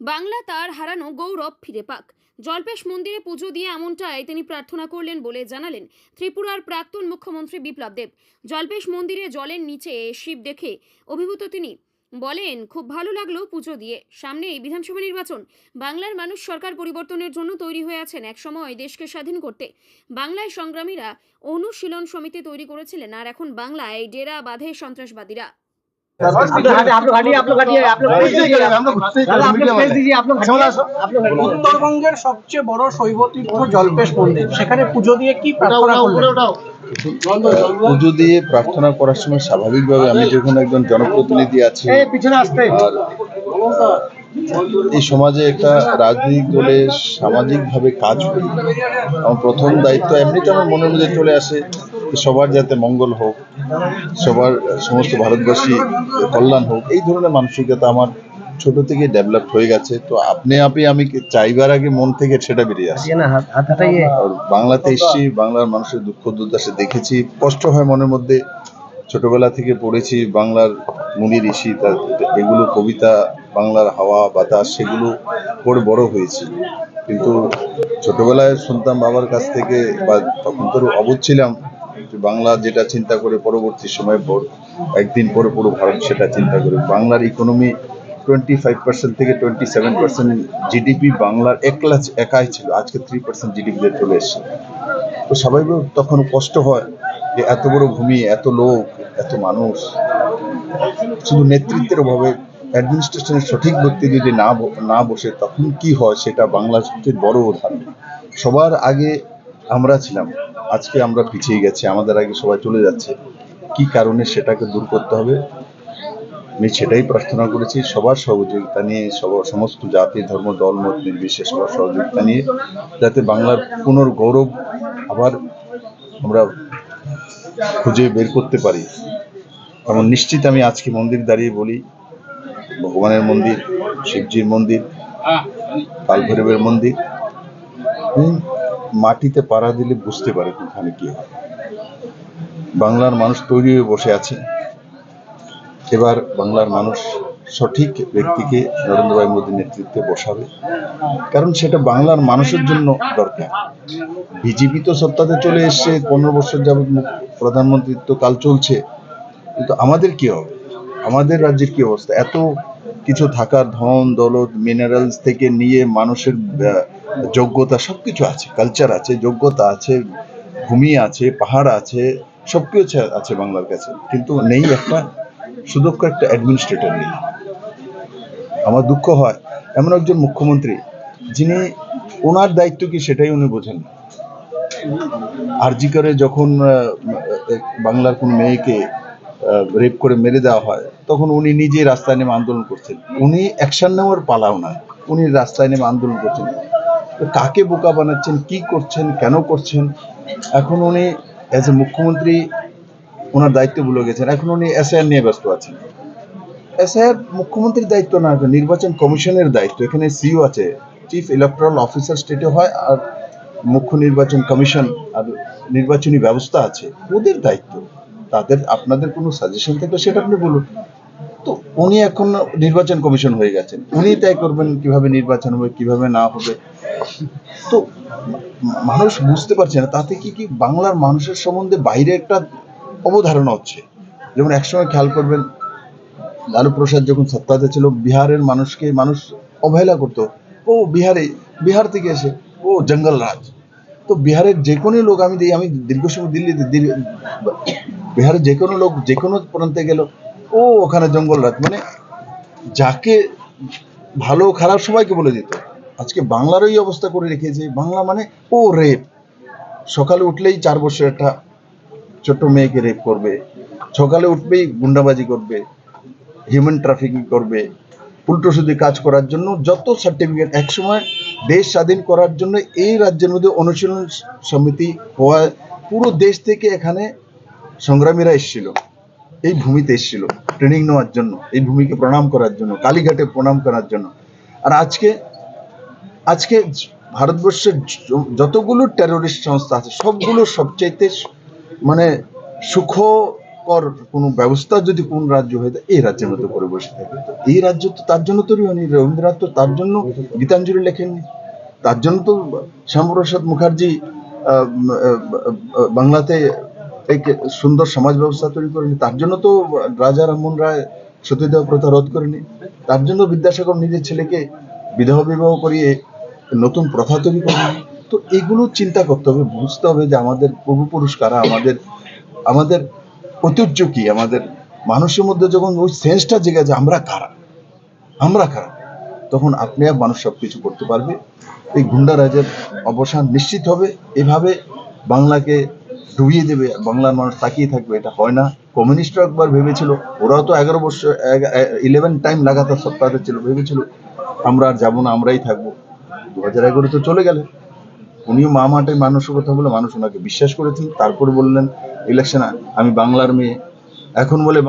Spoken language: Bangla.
বাংলা তার হারানো গৌরব ফিরে পাক। জল্পেশ মন্দিরে পুজো দিয়ে এমনটাই তিনি প্রার্থনা করলেন বলে জানালেন ত্রিপুরার প্রাক্তন মুখ্যমন্ত্রী বিপ্লব দেব। জল্পেশ মন্দিরে জলের নিচে শিব দেখে অভিভূত তিনি। বলেন, খুব ভালো লাগল পুজো দিয়ে। সামনে এই বিধানসভা নির্বাচন। বাংলার মানুষ সরকার পরিবর্তনের জন্য তৈরি হয়ে আছেন একসময় দেশকে স্বাধীন করতে। বাংলায় সংগ্রামীরা অনুশীলন সমিতি তৈরি করেছিলেন আর এখন বাংলায় ডেরা বাঁধে সন্ত্রাসবাদীরা। উত্তরবঙ্গের সবচেয়ে বড় শৈব তীর্থ জল্পেশ মন্দির সেখানে পুজো দিয়ে কি প্রার্থনা পুজো দিয়ে প্রার্থনা করার সময় স্বাভাবিকভাবে আমি যখন একজন জনপ্রতিনিধি আছি এই পিছনে আসতে আর এই সমাজে একটা রাজনৈতিক দলে সামাজিকভাবে কাজ করি আমার প্রথম দায়িত্ব এমনিতে আমার মনের মধ্যে চলে আসে সবার যাতে মঙ্গল হোক সবার সমস্ত ভারতবাসী কল্যাণ হোক এই ধরনের মানসিকতা আমার ছোট থেকে ডেভেলপ হয়ে গেছে। তো আপনি আপনি আমি চাইবার আগে মন থেকে সেটা বেরিয়ে আসে। বাংলাতে এসছি বাংলার মানুষের দুঃখ দুর্দশা দেখেছি। কষ্ট হয় মনের মধ্যে। ছোটবেলা থেকে পড়েছি বাংলার মুনি ঋষি এগুলো কবিতা বাংলার হাওয়া বাতাস সেগুলো পড়ে বড় হয়েছি। কিন্তু ছোটবেলায় শুনতাম বাবার কাছ থেকে বা তখন তো অবধ ছিলাম বাংলা যেটা চিন্তা করে পরবর্তী সময় পর একদিন পরে পুরো ভারত সেটা চিন্তা করে। বাংলার ইকোনমি টোয়েন্টি ফাইভ পার্সেন্ট থেকে টোয়েন্টি সেভেন পার্সেন্ট জিডিপি বাংলার একলা একাই ছিল, আজকে থ্রি পার্সেন্ট জিডিপিতে চলে এসছে। তো স্বাভাবিক তখন কষ্ট হয় যে এত বড় ভূমি, এত লোক, এত মানুষ। শুধু নেতৃত্বের অভাবে অ্যাডমিনিস্ট্রেশনের সঠিক ব্যক্তি যদি না না বসে, তখন কি হয় সেটা সবচেয়ে বড় উদাহরণ। সবার আগে আমরা ছিলাম। আজকে আমরা পিছিয়ে গেছি আমাদের আগে সবাই চলে যাচ্ছে। কি কারণে সেটাকে দূর করতে হবে? আমি সেটাই প্রার্থনা করেছি সবার সহযোগিতা নিয়ে সবার সমস্ত জাতি ধর্ম দল মত নির্বিশেষ সবার সহযোগিতা নিয়ে যাতে বাংলার পুনর্গৌরব আবার আমরা খুঁজে বের করতে পারি। এমন নিশ্চিত আমি আজকে মন্দির দাঁড়িয়ে বলি ভগবানের মন্দির শিবজির মন্দির কালভৈরবের মন্দির। হুম, মাটিতে পাড়া দিলে বুঝতে পারে কোনখানে কি হয় বাংলার মানুষ তৈরি হয়ে বসে আছে। এবার বাংলার মানুষ সঠিক ব্যক্তিকে নরেন্দ্র ভাই মোদীর নেতৃত্বে বসাবে। কারণ সেটা বাংলার মানুষের জন্য দরকার। বিজেপি তো সত্তাতে চলে এসছে, পনেরো বছর যাবৎ প্রধানমন্ত্রিত্ব কাল চলছে। কিন্তু আমাদের কি হবে? আমাদের রাজ্যের কি অবস্থা? এত কিছু থাকার ধন, দৌলত মিনারেলস থেকে নিয়ে মানুষের যোগ্যতা সবকিছু আছে কালচার আছে, যোগ্যতা আছে, ভূমি আছে, পাহাড় আছে, সবকিছু আছে বাংলার কাছে। কিন্তু নেই একটা সুদক্ষ একটা অ্যাডমিনিস্ট্রেটর নেই। আমার দুঃখ হয়, এমন একজন মুখ্যমন্ত্রী, যিনি ওনার দায়িত্ব কি সেটাই উনি বোঝেন না। আরজি করে যখন বাংলার কোন মেয়েকে রেপ করে মেরে দেওয়া হয়, তখন উনি নিজে রাস্তায় নেমে আন্দোলন করছেন। উনি অ্যাকশন নেওয়ার পালাও না, উনি রাস্তায় নেমে আন্দোলন করছেন। কাকে বোকা বানাচ্ছেন, কি করছেন, কেন করছেন? এখন উনি অ্যাজ এ মুখ্যমন্ত্রী ওনার দায়িত্ব ভুলে গেছেন, এখন উনি এসআইআর নিয়ে ব্যস্ত আছেন। এসআইআর মুখ্যমন্ত্রীর দায়িত্ব না নির্বাচন কমিশনের দায়িত্ব, এখানে সিও আছে চিফ ইলেকট্রাল অফিসার স্টেটে হয় আর মুখ্য নির্বাচন কমিশন আর নির্বাচনী ব্যবস্থা আছে, ওদের দায়িত্ব। তাদের, আপনাদের কোনো সাজেশন থাকলে সেটা আপনি বলুন। তো উনি এখন নির্বাচন কমিশন হয়ে গেছেন। উনি তাই করবেন, কীভাবে নির্বাচন হবে, কীভাবে না হবে? তো মানুষ বুঝতে পারছে না, তাতে কি কি বাংলার মানুষের সম্বন্ধে বাইরে একটা অবধারণা হচ্ছে। যেমন একসময় খেয়াল করবেন লালু প্রসাদ যখন সত্তাতে ছিল, বিহারের মানুষকে মানুষ অবহেলা করতো। ও বিহারে, বিহার থেকে এসে ও জঙ্গল রাজ তো বিহারের যে কোনো লোক, আমি দিই আমি দীর্ঘ সময় দিল্লিতে বিহারের যে কোনো লোক যে কোনো প্রান্তে গেল, ও ওখানে জঙ্গল রাজ মানে যাকে ভালো খারাপ সবাইকে বলে দিত। আজকে বাংলার ওই অবস্থা করে রেখেছে। বাংলা মানে ও রেপ। সকালে উঠলেই চার বছর একটা ছোট্ট মেয়েকে রেপ করবে। সকালে উঠবেই গুন্ডাবাজি করবে হিউম্যান ট্রাফিকিং করবে, উল্টো সুদি কাজ করার জন্য যত সার্টিফিকেট একসময় দেশ স্বাধীন করার জন্য এই রাজ্যের মধ্যে অনুশীলন সমিতি হওয়ায় পুরো দেশ থেকে এখানে সংগ্রামীরা এসেছিল। এই ভূমিতে এসেছিল ট্রেনিং নেওয়ার জন্য, এই ভূমিকে প্রণাম করার জন্য, কালীঘাটে প্রণাম করার জন্য। আর আজকে আজকে ভারতবর্ষের যতগুলো টেরোরিস্ট সংস্থা আছে, সবগুলো সবচাইতে মানে সুখ কর কোনো ব্যবস্থা যদি কোন রাজ্য হয়ে থাকে, এই রাজ্যের মতো করে বসে থাকে। এই রাজ্য তো তার জন্য তৈরি হয়নি। রবীন্দ্রনাথ তো তার জন্য গীতাঞ্জলি লেখেননি। তার জন্য তো শ্যামপ্রসাদ মুখার্জি বাংলাতে এক সুন্দর সমাজ ব্যবস্থা তৈরি করেনি। তার জন্য তো রাজা রামমোহন রায় সতীদাহ প্রথা রোধ করেনি। তার জন্য বিদ্যাসাগর নিজের ছেলেকে বিধবা বিবাহ করিয়ে নতুন প্রথা তৈরি করেনি। তো এগুলো চিন্তা করতে হবে, বুঝতে হবে যে আমাদের পূর্বপুরুষ কারা, আমাদের আমাদের ঐতিহ্য কি, আমাদের মানুষের মধ্যে যখন ওই সেন্সটা জেগে যে আমরা কারা? আমরা কারা? তখন আপনি আর মানুষ সব কিছু করতে পারবে। এই গুন্ডা রাজের অবসান নিশ্চিত হবে। এভাবে বাংলাকে ডুবিয়ে দেবে, বাংলার মানুষ তাকিয়ে থাকবে, এটা হয় না। কমিউনিস্টরা একবার ভেবেছিল, ওরাও তো এগারো বছর ইলেভেন টাইম লাগাতার সপ্তাহে ছিল, ভেবেছিল, আমরা আর যাব না, আমরাই থাকব। দু হাজার এগারো তো চলে গেলে। উনিও মা মাঠে মানুষের কথা বলে, মানুষ ওনাকে বিশ্বাস করেছেন, তারপর বললেন, ইলেকশন, আমি বাংলার মেয়ে। এখন বলে